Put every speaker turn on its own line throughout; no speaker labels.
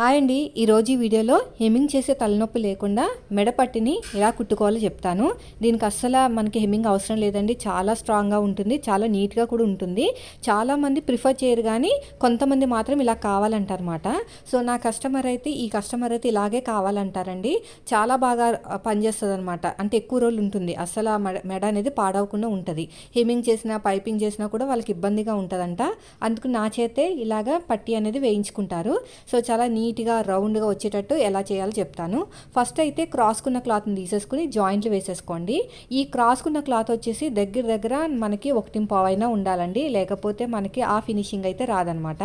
Hi అండి. ఈరోజు ఈ వీడియోలో హెమ్మింగ్ చేసే తలనొప్పి లేకుండా మెడపట్టిని ఎలా కుట్టుకోవాలో చెప్తాను. దీనికి అస్సలు మనకి హెమ్మింగ్ అవసరం లేదండి. చాలా స్ట్రాంగ్గా ఉంటుంది. చాలా నీట్గా కూడా ఉంటుంది. చాలామంది ప్రిఫర్ చేయరు కానీ కొంతమంది మాత్రం ఇలా కావాలంటారన్నమాట. సో నా కస్టమర్ అయితే ఈ కస్టమర్ అయితే ఇలాగే కావాలంటారండి. చాలా బాగా పనిచేస్తుంది అనమాట అంటే ఎక్కువ రోజులు ఉంటుంది. అస్సలు మెడ మెడ అనేది పాడవకుండా ఉంటుంది. హెమ్మింగ్ చేసినా పైపింగ్ చేసినా కూడా వాళ్ళకి ఇబ్బందిగా ఉంటుందంట. అందుకు నా చేతే ఇలాగా పట్టి అనేది వేయించుకుంటారు. సో చాలా నీట్గా రౌండ్గా వచ్చేటట్టు ఎలా చేయాలో చెప్తాను. ఫస్ట్ అయితే క్రాస్కున్న క్లాత్ని తీసేసుకుని జాయింట్లు వేసేసుకోండి. ఈ క్రాస్కున్న క్లాత్ వచ్చేసి దగ్గర దగ్గర మనకి ఒకటి అయినా ఉండాలండి. లేకపోతే మనకి ఆ ఫినిషింగ్ అయితే రాదనమాట.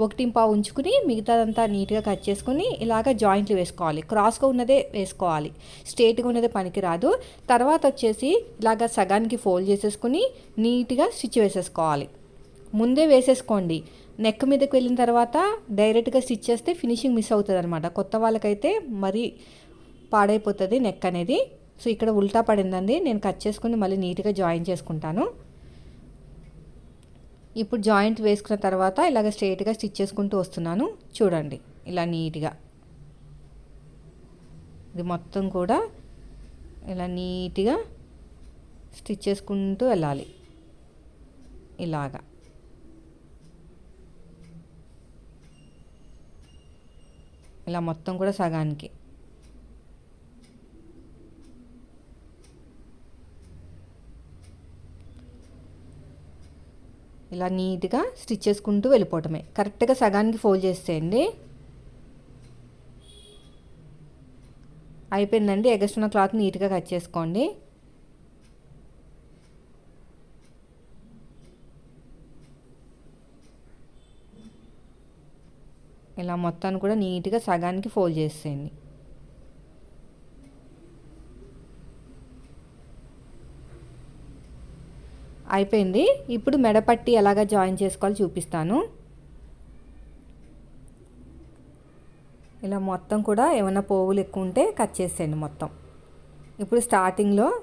ఒకటింపా ఉంచుకుని మిగతాదంతా నీట్గా కట్ చేసుకుని ఇలాగ జాయింట్లు వేసుకోవాలి. క్రాస్గా ఉన్నదే వేసుకోవాలి. స్ట్రేట్గా ఉన్నదే పనికి రాదు తర్వాత వచ్చేసి ఇలాగ సగానికి ఫోల్డ్ చేసేసుకుని నీట్గా స్టిచ్ వేసేసుకోవాలి. ముందే వేసేసుకోండి. నెక్ మీదకి వెళ్ళిన తర్వాత డైరెక్ట్గా స్టిచ్ చేస్తే ఫినిషింగ్ మిస్ అవుతుంది అనమాట కొత్త వాళ్ళకైతే మరీ పాడైపోతుంది నెక్ అనేది. సో ఇక్కడ ఉల్టా పడిందండి. నేను కట్ చేసుకుని మళ్ళీ నీట్గా జాయిన్ చేసుకుంటాను. ఇప్పుడు జాయింట్ వేసుకున్న తర్వాత ఇలాగ స్ట్రైట్గా స్టిచ్ చేసుకుంటూ వస్తున్నాను. చూడండి ఇలా నీట్గా ఇది మొత్తం కూడా ఇలా నీట్గా స్టిచ్ చేసుకుంటూ వెళ్ళాలి. ఇలాగా. ఇలా మొత్తం కూడా సగానికి. ఇలా నీట్గా స్టిచ్ చేసుకుంటూ వెళ్ళిపోవటమే. కరెక్ట్గా సగానికి ఫోల్డ్ చేసేయండి. అయిపోయిందండి. ఎగస్ట్రున్న క్లాత్ నీట్గా కట్ చేసుకోండి. ఇలా మొత్తాన్ని కూడా నీట్గా సగానికి ఫోల్డ్ చేసేయండి. అయిపోయింది. ఇప్పుడు మెడపట్టి ఎలాగ జాయిన్ చేసుకోవాలో చూపిస్తాను. ఇలా మొత్తం కూడా ఏమైనా పోగులు ఎక్కువ ఉంటే కట్ చేసేయండి మొత్తం. ఇప్పుడు స్టార్టింగ్లో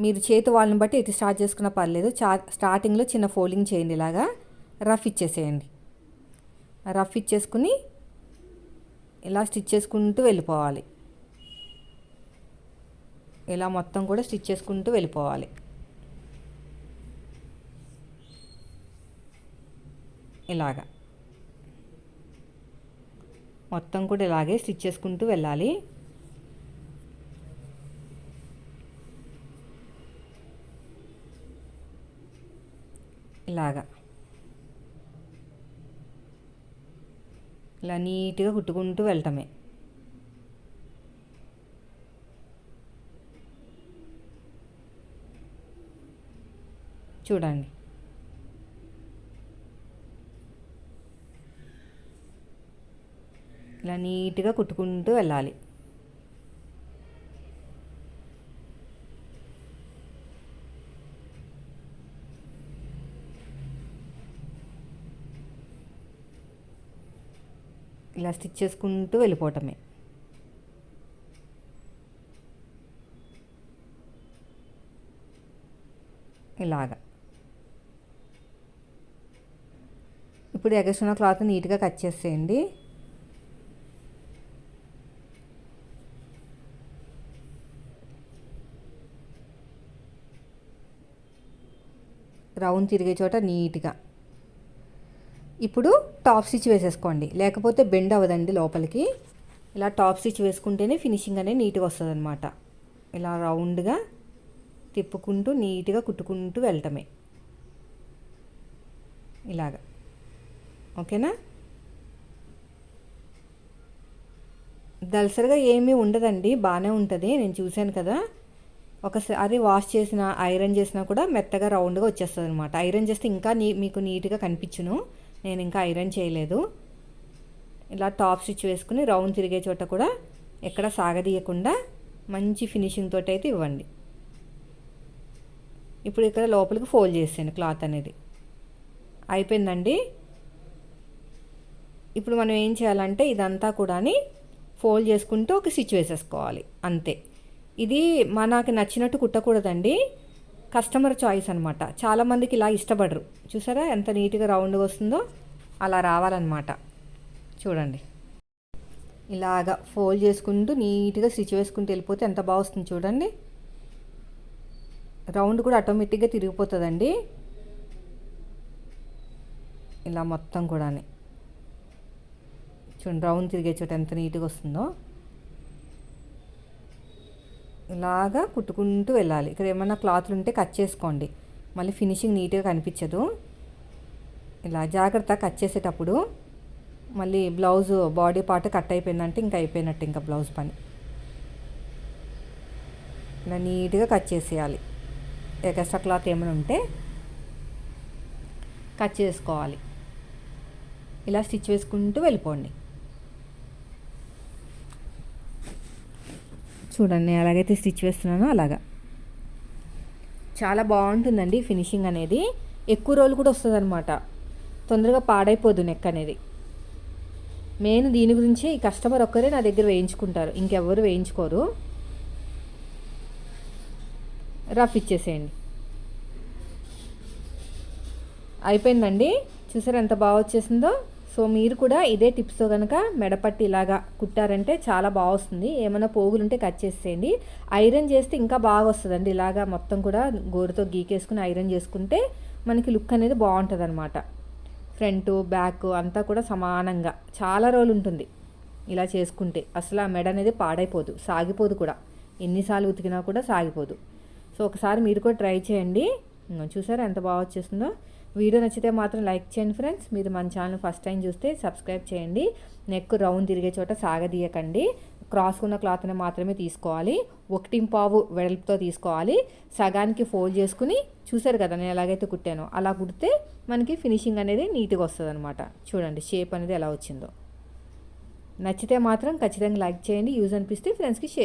మీరు చేతి వాళ్ళని బట్టి ఎటు స్టార్ట్ చేసుకున్నా పర్లేదు. చా స్టార్టింగ్లో చిన్న ఫోల్డింగ్ చేయండి ఇలాగా. రఫ్ ఇచ్చేసేయండి. రఫ్ ఇచ్చేసుకుని ఇలా స్టిచ్ చేసుకుంటూ వెళ్ళిపోవాలి. ఇలా మొత్తం కూడా స్టిచ్ చేసుకుంటూ వెళ్ళిపోవాలి. ఇలాగా. మొత్తం కూడా ఇలాగే స్టిచ్ చేసుకుంటూ వెళ్ళాలి. ఇలాగా. ఇలా నీట్గా కుట్టుకుంటూ వెళ్ళటమే చూడండి. ఇలా నీట్గా కుట్టుకుంటూ వెళ్ళాలి. ఇలా స్టిచ్ చేసుకుంటూ వెళ్ళిపోవటమే. ఇలాగా. ఇప్పుడు ఎగస్ట్రున్న క్లాత్ నీట్గా కట్ చేసేయండి. రౌండ్ తిరిగే చోట నీట్గా. ఇప్పుడు టాప్ స్టిచ్ వేసేసుకోండి. లేకపోతే బెండ్ అవ్వదండి లోపలికి. ఇలా టాప్ స్టిచ్ వేసుకుంటేనే ఫినిషింగ్ అనేది నీట్గా వస్తుంది అనమాట ఇలా రౌండ్గా తిప్పుకుంటూ నీట్గా కుట్టుకుంటూ వెళ్ళటమే. ఇలాగా. ఓకేనా? దలసరిగా ఏమీ ఉండదండి. బాగానే ఉంటుంది. నేను చూశాను కదా. ఒకసారి వాష్ చేసిన ఐరన్ చేసినా కూడా మెత్తగా రౌండ్గా వచ్చేస్తుంది అనమాట ఐరన్ చేస్తే ఇంకా నీ మీకు నీట్గా కనిపించును. నేను ఇంకా ఐరన్ చేయలేదు. ఇలా టాప్ స్టిచ్ వేసుకుని రౌండ్ తిరిగే చోట కూడా ఎక్కడ సాగదీయకుండా మంచి ఫినిషింగ్ తోటి అయితే ఇవ్వండి. ఇప్పుడు ఇక్కడ లోపలికి ఫోల్డ్ చేసాను క్లాత్ అనేది. అయిపోయిందండి. ఇప్పుడు మనం ఏం చేయాలంటే ఇదంతా కూడా ఫోల్డ్ చేసుకుంటూ ఒక స్టిచ్ వేసేసుకోవాలి. అంతే. ఇది మనకు నచ్చినట్టు కుట్టకూడదండి. కస్టమర్ చాయిస్ అనమాట చాలామందికి ఇలా ఇష్టపడరు. చూసారా ఎంత నీట్గా రౌండ్గా వస్తుందో? అలా రావాలన్నమాట. చూడండి. ఇలాగా ఫోల్డ్ చేసుకుంటూ నీట్గా స్టిచ్ వేసుకుంటూ వెళ్ళిపోతే ఎంత బాగా వస్తుంది చూడండి. రౌండ్ కూడా ఆటోమేటిక్గా తిరిగిపోతుందండి. ఇలా మొత్తం కూడా చూడండి రౌండ్ తిరిగే చోట ఎంత నీట్గా వస్తుందో. ఇలాగా కుట్టుకుంటూ వెళ్ళాలి. ఇక్కడ ఏమన్నా క్లాత్లు ఉంటే కట్ చేసుకోండి. మళ్ళీ ఫినిషింగ్ నీట్గా కనిపించదు. ఇలా జాగ్రత్త కట్ చేసేటప్పుడు మళ్ళీ బ్లౌజ్ బాడీ పార్ట్ కట్ అయిపోయిందంటే ఇంకా అయిపోయినట్టు ఇంకా బ్లౌజ్ పని. ఇలా నీట్గా కట్ చేసేయాలి. ఎక్స్ట్రా క్లాత్ ఏమైనా ఉంటే కట్ చేసుకోవాలి. ఇలా స్టిచ్ వేసుకుంటూ వెళ్ళిపోండి. చూడండి అలాగైతే ఎలాగైతే స్టిచ్ వేస్తున్నానో అలాగా. చాలా బాగుంటుందండి ఫినిషింగ్ అనేది. ఎక్కువ రోజులు కూడా వస్తుంది అనమాట తొందరగా పాడైపోదు నెక్ అనేది. మెయిన్ దీని గురించి కస్టమర్ ఒక్కరే నా దగ్గర వేయించుకుంటారు. ఇంకెవ్వరు వేయించుకోరు. రఫ్ ఇచ్చేసేయండి. అయిపోయిందండి? చూసారు ఎంత బాగా వచ్చేసిందో? సో మీరు కూడా ఇదే టిప్స్తో కనుక మెడపట్టి ఇలాగా కుట్టారంటే చాలా బాగా వస్తుంది ఏమైనా పోగులు ఉంటే కట్ చేసేయండి. ఐరన్ చేస్తే ఇంకా బాగా వస్తుందండి ఇలాగా మొత్తం కూడా గోరుతో గీకేసుకుని ఐరన్ చేసుకుంటే మనకి లుక్ అనేది బాగుంటుంది అనమాట ఫ్రంట్ బ్యాక్ అంతా కూడా సమానంగా చాలా రోజులు ఉంటుంది ఇలా చేసుకుంటే. అసలు ఆ మెడ అనేది పాడైపోదు. సాగిపోదు కూడా. ఎన్నిసార్లు ఉతికినా కూడా సాగిపోదు. సో ఒకసారి మీరు కూడా ట్రై చేయండి. చూసారా ఎంత బాగా వచ్చేసిందో వీడియో నచ్చితే మాత్రం లైక్ చేయండి ఫ్రెండ్స్. మీరు మన ఛానల్ ఫస్ట్ టైం చూస్తే సబ్స్క్రైబ్ చేయండి. నెక్ రౌండ్ తిరిగే చోట సాగదీయకండి. క్రాస్ ఉన్న క్లాత్ని మాత్రమే తీసుకోవాలి. ఒకటి పావు వెడల్పుతో తీసుకోవాలి. సగానికి ఫోల్డ్ చేసుకుని చూసారు కదా నేను ఎలాగైతే కుట్టానో అలా కుడితే మనకి ఫినిషింగ్ అనేది నీట్గా వస్తుంది అనమాట చూడండి షేప్ అనేది ఎలా వచ్చిందో. నచ్చితే మాత్రం ఖచ్చితంగా లైక్ చేయండి. యూజ్ అనిపిస్తే ఫ్రెండ్స్కి షేర్